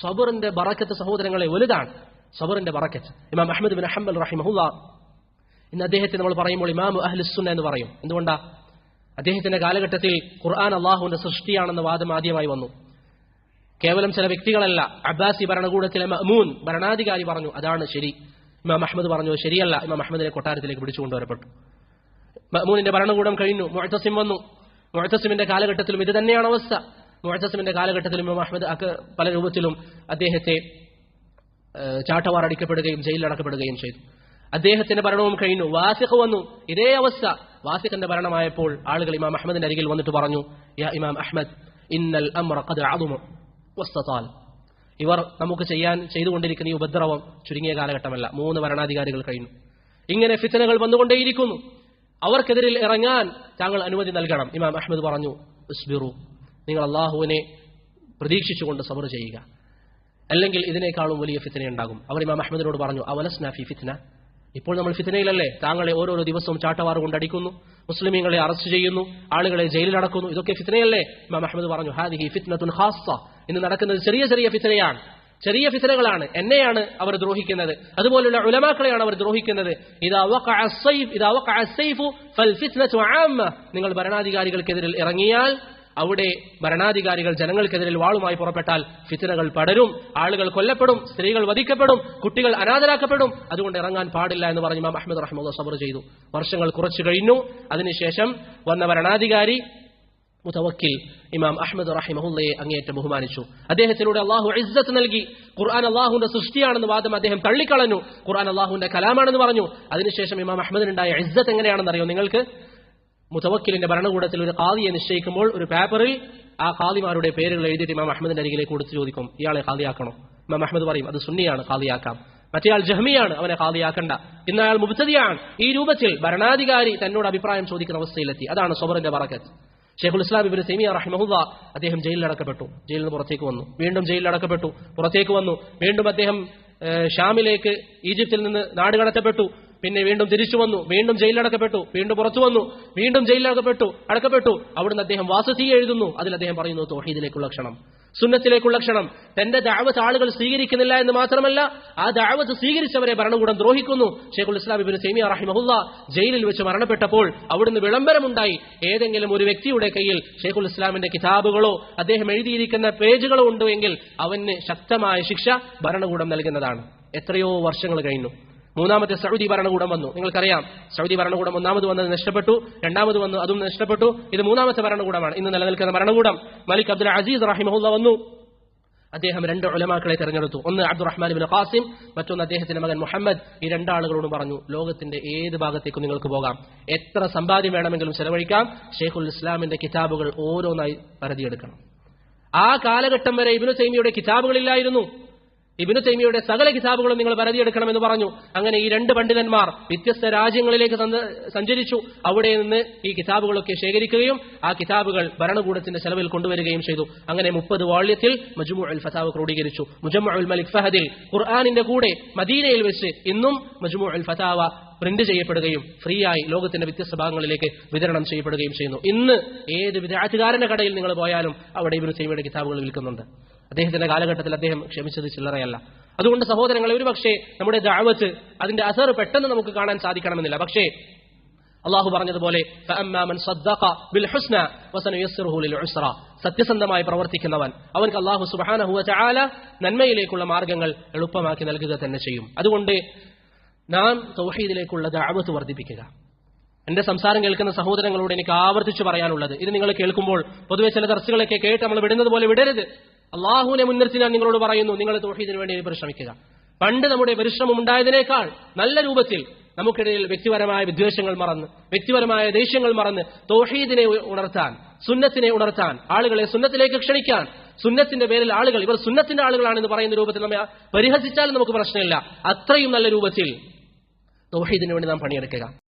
സബറിന്റെ ബറക്കത്ത് സഹോദരങ്ങളെ വലുതാണ്. സബറിന്റെ ബറക്കത്ത്. ഇമാം അഹമ്മദ് ബിൻ അഹമ്മൽ റഹിമഹുല്ല. ഇന്ന് അദ്ദേഹത്തെ നമ്മൾ പറയുമ്പോൾ ഇമാം അഹ്ലുസുന്ന എന്ന് പറയും. എന്തുകൊണ്ടാ? അദ്ദേഹത്തിന്റെ കാലഘട്ടത്തിൽ ഖുർആൻ അള്ളാഹുവിന്റെ സൃഷ്ടിയാണെന്ന വാദം ആദ്യമായി വന്നു. കേവലം ചില വ്യക്തികളല്ല. അബ്ബാസി ഭരണകൂടത്തിലെ മഅമൂൻ ഭരണാധികാരി പറഞ്ഞു അതാണ് ശരി. ഇമാം അഹമ്മദ് പറഞ്ഞു ശരിയല്ല. ഇമാം അഹമ്മദിനെ കൊട്ടാരത്തിലേക്ക് പിടിച്ചുകൊണ്ടുവരപ്പെട്ടു മഅമൂനിന്റെ ഭരണകൂടം കഴിഞ്ഞു. മുഅത്തസിം വന്നു. മുഅത്തസിമിന്റെ കാലഘട്ടത്തിലും ഇത് തന്നെയാണ് അവസ്ഥ. മുഅത്തസിമിന്റെ കാലഘട്ടത്തിലും ഇമാം അഹമ്മദ് പല രൂപത്തിലും അദ്ദേഹത്തെ ചാട്ടവാറടിക്കപ്പെടുകയും ജയിലിലടക്കപ്പെടുകയും ചെയ്തു. അദ്ദേഹത്തിന്റെ ഭരണവും കഴിഞ്ഞു. വാസിഖ് വന്നു. ഇതേ അവസ്ഥ. വാസിഖിന്റെ ഭരണമായപ്പോൾ ആളുകൾ ഇമാം അഹമ്മദിന്റെ അരികിൽ വന്നിട്ട് പറഞ്ഞു യാ ഇമാം അഹമ്മദ് ഇന്നൽ വസ്തതാൽ. ഇവർ നമുക്ക് ചെയ്യാൻ ചെയ്തുകൊണ്ടിരിക്കുന്ന ഈ ഉപദ്രവം ചുരുങ്ങിയ കാലഘട്ടമല്ല. മൂന്ന് ഭരണാധികാരികൾ കഴിഞ്ഞു. ഇങ്ങനെ ഫിത്തനകൾ വന്നുകൊണ്ടേയിരിക്കുന്നു. അവർക്കെതിരിൽ ഇറങ്ങാൻ താങ്കൾ അനുമതി നൽകണം ഇമാം അഹമ്മദ് പറഞ്ഞു. നിങ്ങൾ അള്ളാഹുവിനെ പ്രതീക്ഷിച്ചുകൊണ്ട് സബർ ചെയ്യുക. അല്ലെങ്കിൽ ഇതിനേക്കാളും വലിയ ഫിത്തന ഉണ്ടാകും അവർ ഇമാം അഹമ്മദിനോട് പറഞ്ഞു അവലസ് നാഫി ഫിത്ന? ഇപ്പോൾ നമ്മൾ ഫിത്തനയിലല്ലേ താങ്കളെ ഓരോരോ ദിവസവും ചാട്ടവാറ് കൊണ്ടടിക്കുന്നു മുസ്ലിമീങ്ങളെ അറസ്റ്റ് ചെയ്യുന്നു ആളുകളെ ജയിലിൽ അടക്കുന്നു. ഇതൊക്കെ ഫിത്തനയല്ലേ ഇമാം അഹമ്മദ് പറഞ്ഞു ഹാദിഹി ഫിത്നത്തുൻ ഹാസ ഇന്ന് നടക്കുന്നത് ചെറിയ ചെറിയ ഫിത്തനയാണ് ചെറിയ ഫിത്തനകളാണ് എന്നെയാണ് അവർ ദ്രോഹിക്കുന്നത്. അതുപോലുള്ള ഉലമാക്കളെയാണ് അവർ ദ്രോഹിക്കുന്നത്. നിങ്ങൾ ഭരണാധികാരികൾക്കെതിരിൽ ഇറങ്ങിയാൽ അവിടെ ഭരണാധികാരികൾ ജനങ്ങൾക്കെതിരിൽ വാളുമായി പുറപ്പെട്ടാൽ ഫിത്തനകൾ പടരും ആളുകൾ കൊല്ലപ്പെടും സ്ത്രീകൾ വധിക്കപ്പെടും കുട്ടികൾ അനാഥരാക്കപ്പെടും. അതുകൊണ്ട് ഇറങ്ങാൻ പാടില്ല എന്ന് പറഞ്ഞ് ഇമാം അഹമ്മദ് റഹ്മുള്ള സബർ ചെയ്തു. വർഷങ്ങൾ കുറച്ചു കഴിഞ്ഞു. അതിനുശേഷം വന്ന ഭരണാധികാരി മുതവക്കിൽ ഇമാം അഹമ്മദ് റഹിമഹുല്ലയെ അങ്ങേയറ്റം ബഹുമാനിച്ചു. അദ്ദേഹത്തിലൂടെ അള്ളാഹു ഇസ്സത്ത് നൽകി. ഖുർആൻ അള്ളാഹുവിന്റെ സൃഷ്ടിയാണെന്ന് വാദം അദ്ദേഹം തള്ളിക്കളഞ്ഞു. ഖുർആൻ അള്ളാഹുവിന്റെ കലാമാണെന്ന് പറഞ്ഞു. അതിനുശേഷം ഇമാം അഹമ്മദിനുണ്ടായ ഇസ്സത്ത് എങ്ങനെയാണെന്ന് അറിയോ നിങ്ങൾക്ക്? മുതവക്കിലിന്റെ ഭരണകൂടത്തിൽ ഒരു ഖാദിയെ നിശ്ചയിക്കുമ്പോൾ ഒരു പേപ്പറിൽ ആ ഖാദിമാരുടെ പേരുകൾ എഴുതിയിട്ട് ഇമാം അഹമ്മദിന്റെ അരികിലേക്ക് കൊടുത്തു ചോദിക്കും ഇയാളെ കാതിയാക്കണോ ഇമാം അഹമ്മദ് പറയും അത് സുന്നിയാണ് ഖാദിയാക്കാം. മറ്റേയാൾ ജഹ്മിയാണ് അവനെ ഖാദിയാക്കണ്ട. ഇന്ന് അയാൾ മുബ്തതിയാണ് ഈ രൂപത്തിൽ ഭരണാധികാരി തന്നോട് അഭിപ്രായം ചോദിക്കുന്ന അവസ്ഥയിലെത്തി. അതാണ് സൊബറിന്റെ ബറക്കത്ത് ഷെയ്ഖുൽ ഇസ്ലാം ഇബിൻ സെമിയ റഹിമഹുല്ല അദ്ദേഹം ജയിലിൽ അടക്കപ്പെട്ടു. ജയിലിൽ നിന്ന് പുറത്തേക്ക് വന്നു. വീണ്ടും ജയിലിൽ അടക്കപ്പെട്ടു. പുറത്തേക്ക് വന്നു. വീണ്ടും അദ്ദേഹം ഷാമിലേക്ക് ഈജിപ്തിൽ നിന്ന് നാട് കടത്തപ്പെട്ടു പിന്നെ വീണ്ടും തിരിച്ചു വന്നു. വീണ്ടും ജയിലിലടക്കപ്പെട്ടു വീണ്ടും പുറത്തു വന്നു. വീണ്ടും ജയിലിലടക്കപ്പെട്ടു അടക്കപ്പെട്ടു. അവിടുന്ന് അദ്ദേഹം വാസതി എഴുതുന്നു. അതിൽ അദ്ദേഹം പറയുന്നു തോഹീദിലേക്കുള്ള ക്ഷണം. സുന്നത്തിലേക്കുള്ള ക്ഷണം. തന്റെ ദാവത്ത് ആളുകൾ സ്വീകരിക്കുന്നില്ല എന്ന് മാത്രമല്ല ആ ദാവത്ത് സ്വീകരിച്ചവരെ ഭരണകൂടം ദ്രോഹിക്കുന്നു. ഷെയ്ഖുൽ ഇസ്ലാം ഇബിൻ സൈമിയ റഹിമഹുല്ല ജയിലിൽ വെച്ച് മരണപ്പെട്ടപ്പോൾ അവിടുന്ന് വിളംബരമുണ്ടായി. ഏതെങ്കിലും ഒരു വ്യക്തിയുടെ കയ്യിൽ ഷെയ്ഖുൽ ഇസ്ലാമിന്റെ കിതാബുകളോ അദ്ദേഹം എഴുതിയിരിക്കുന്ന പേജുകളോ ഉണ്ടെങ്കിൽ അവന് ശക്തമായ ശിക്ഷ ഭരണകൂടം നൽകുന്നതാണ്. എത്രയോ വർഷങ്ങൾ കഴിഞ്ഞു. മൂന്നാമത്തെ സൗദി ഭരണകൂടം വന്നു. നിങ്ങൾക്കറിയാം സൗദി ഭരണകൂടം ഒന്നാമത് വന്നത് നഷ്ടപ്പെട്ടു രണ്ടാമത് വന്നു അതും നഷ്ടപ്പെട്ടു. ഇത് മൂന്നാമത്തെ ഭരണകൂടമാണ്. ഇന്ന് നിലനിൽക്കുന്ന ഭരണകൂടം. മലിക് അബ്ദുൽ അസീസ് റഹിമഹുല്ല വന്നു. അദ്ദേഹം രണ്ട് ഉലമാക്കളെ തെരഞ്ഞെടുത്തു. ഒന്ന് അബ്ദുറഹ്മാൻ ബിൻ ഖാസിം മറ്റൊന്ന് അദ്ദേഹത്തിന്റെ മകൻ മുഹമ്മദ്. ഈ രണ്ടാളുകളോടും പറഞ്ഞു ലോകത്തിന്റെ ഏത് ഭാഗത്തേക്കും നിങ്ങൾക്ക് പോകാം. എത്ര സമ്പാദ്യം വേണമെങ്കിലും ചെലവഴിക്കാം. ഷെയ്ഖുൽ ഇസ്ലാമിന്റെ കിതാബുകൾ ഓരോന്നായി പരതിയെടുക്കണം. ആ കാലഘട്ടം വരെ ഇബിനു സൈമിയുടെ കിതാബുകളില്ലായിരുന്നു. ഇബിനു തൈമിയുടെ സകല കിതാബുകളും നിങ്ങൾ പരതിയെടുക്കണമെന്ന് പറഞ്ഞു. അങ്ങനെ ഈ രണ്ട് പണ്ഡിതന്മാർ വ്യത്യസ്ത രാജ്യങ്ങളിലേക്ക് സഞ്ചരിച്ചു. അവിടെ നിന്ന് ഈ കിതാബുകളൊക്കെ ശേഖരിക്കുകയും ആ കിതാബുകൾ ഭരണകൂടത്തിന്റെ ചെലവിൽ കൊണ്ടുവരികയും ചെയ്തു. അങ്ങനെ മുപ്പത് വാള്യത്തിൽ മജുമു അൽ ഫസാവ് ക്രോഡീകരിച്ചു. മുജമ്മു അൽ മലിക് ഫഹദിൽ ഖുർആാനിന്റെ കൂടെ മദീനയിൽ വെച്ച് ഇന്നും മജുമു അൽ ഫതാവ പ്രിന്റ് ചെയ്യപ്പെടുകയും ഫ്രീ ആയി ലോകത്തിന്റെ വ്യത്യസ്ത ഭാഗങ്ങളിലേക്ക് വിതരണം ചെയ്യപ്പെടുകയും ചെയ്യുന്നു. ഇന്ന് ഏത് വിദ്യാർത്ഥികാരന്റെ കടയിൽ നിങ്ങൾ പോയാലും അവിടെ ഇബിനു തൈമിയുടെ കിതാബുകൾ വിൽക്കുന്നുണ്ട്. അദ്ദേഹത്തിന്റെ കാലഘട്ടത്തിൽ അദ്ദേഹം ക്ഷമിച്ചത് ചില്ലറയല്ല. അതുകൊണ്ട് സഹോദരങ്ങളെ ഒരു പക്ഷേ നമ്മുടെ ദാവത്ത് അതിന്റെ അസർ പെട്ടെന്ന് നമുക്ക് കാണാൻ സാധിക്കണമെന്നില്ല. പക്ഷേ അള്ളാഹു പറഞ്ഞതുപോലെ സത്യസന്ധമായി പ്രവർത്തിക്കുന്നവൻ അവർക്ക് അള്ളാഹു സുബാന നന്മയിലേക്കുള്ള മാർഗങ്ങൾ എളുപ്പമാക്കി നൽകുക തന്നെ ചെയ്യും. അതുകൊണ്ട് നാം തൗഹീദിലേക്കുള്ള ദാവത്ത് വർദ്ധിപ്പിക്കുക. എന്റെ സംസാരം കേൾക്കുന്ന സഹോദരങ്ങളോട് എനിക്ക് ആവർത്തിച്ചു പറയാനുള്ളത് ഇത് നിങ്ങൾ കേൾക്കുമ്പോൾ പൊതുവെ ചില ദർശകളൊക്കെ കേട്ട് നമ്മൾ വിടുന്നത് പോലെ വിടരുത്. അള്ളാഹുവിനെ മുൻനിർത്തി ഞാൻ നിങ്ങളോട് പറയുന്നു നിങ്ങൾ തൗഹീദിന് വേണ്ടി പരിശ്രമിക്കുക. പണ്ട് നമ്മുടെ പരിശ്രമം ഉണ്ടായതിനേക്കാൾ നല്ല രൂപത്തിൽ നമുക്കിടയിൽ വ്യക്തിപരമായ വിദ്വേഷങ്ങൾ മറന്ന് വ്യക്തിപരമായ ദേഷ്യങ്ങൾ മറന്ന് തൗഹീദിനെ ഉണർത്താൻ സുന്നത്തിനെ ഉണർത്താൻ ആളുകളെ സുന്നത്തിലേക്ക് ക്ഷണിക്കാൻ സുന്നത്തിന്റെ പേരിൽ ആളുകൾ ഇവർ സുന്നത്തിന്റെ ആളുകളാണെന്ന് പറയുന്ന രൂപത്തിൽ നമ്മെ പരിഹസിച്ചാലും നമുക്ക് പ്രശ്നമില്ല. അത്രയും നല്ല രൂപത്തിൽ തൗഹീദിന് വേണ്ടി നാം പണിയെടുക്കുക.